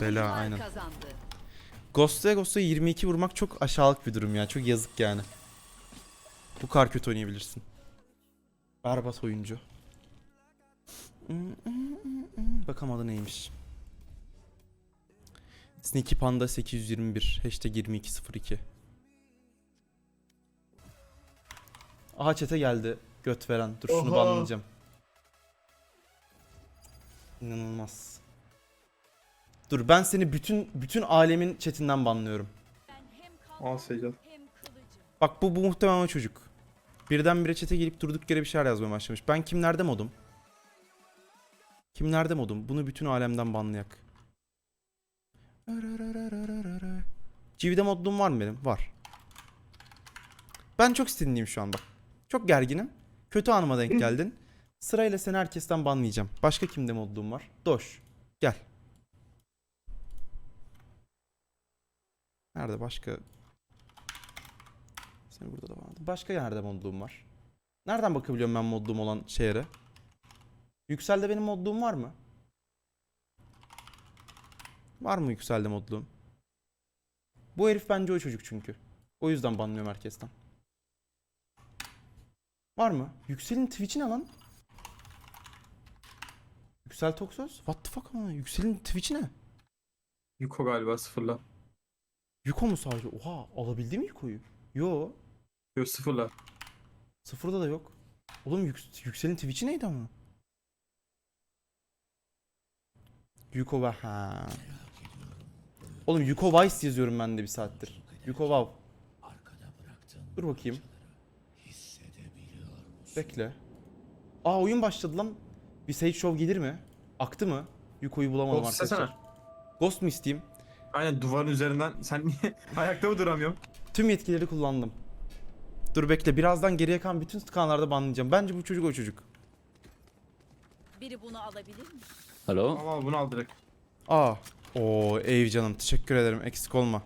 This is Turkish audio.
Bela aynen. Ghost'a Ghost'a 22 vurmak çok aşağılık bir durum ya. Çok yazık yani. Bu kadar kötü oynayabilirsin. Berbat oyuncu. Bakalım adı neymiş. Sneaky Panda 821 Hashtag 2202 Aha çete geldi göt veren Dur şunu Oha. banlayacağım İnanılmaz Dur ben seni bütün bütün alemin chatinden banlıyorum Al Secal. Bak bu, bu muhtemelen o çocuk Birdenbire çete gelip durduk yere bir şeyler yazmaya başlamış Ben kimlerde modum? Kimlerde modum? Bunu bütün alemden banlayak GV'de modluğum var mı benim? Var. Ben çok sinirliyim şu an bak. Çok gerginim. Kötü anıma denk geldin. Sırayla seni herkesten banlayacağım. Başka kimde modluğum var? Doş. Gel. Nerede başka? Seni burada da vardı. Başka nerede modluğum var? Nereden bakabiliyorum ben modluğum olan şehre? Yüksel'de benim modluğum var mı? Var mı Yüksel'de modluğum? Bu herif bence o çocuk çünkü. O yüzden banlıyorum herkesten. Var mı? Yüksel'in Twitch'i ne lan? Yüksel Toksöz? What the fuck ama? Yüksel'in Twitch'i ne? Yuko galiba sıfırla. Yuko mu sadece? Oha alabildi mi Yuko'yu? Yo. Yok sıfırla. Sıfırda da yok. Oğlum Yük- Yüksel'in Twitch'i neydi ama? Yuko ve ha. Oğlum Yuko Vice yazıyorum ben de bir saattir. Yuko Wow. Dur bakayım. Bekle. Aa oyun başladı lan. Bir Sage Show gelir mi? Aktı mı? Yuko'yu bulamadım Ghost arkadaşlar. istesene. Ghost mu isteyeyim? Aynen duvarın üzerinden sen niye ayakta mı duramıyorum? Tüm yetkileri kullandım. Dur bekle birazdan geriye kalan bütün kanallarda banlayacağım. Bence bu çocuk o çocuk. Biri bunu alabilir mi? Alo? Al al bunu al direkt. Aa. Oo ev canım teşekkür ederim eksik olma.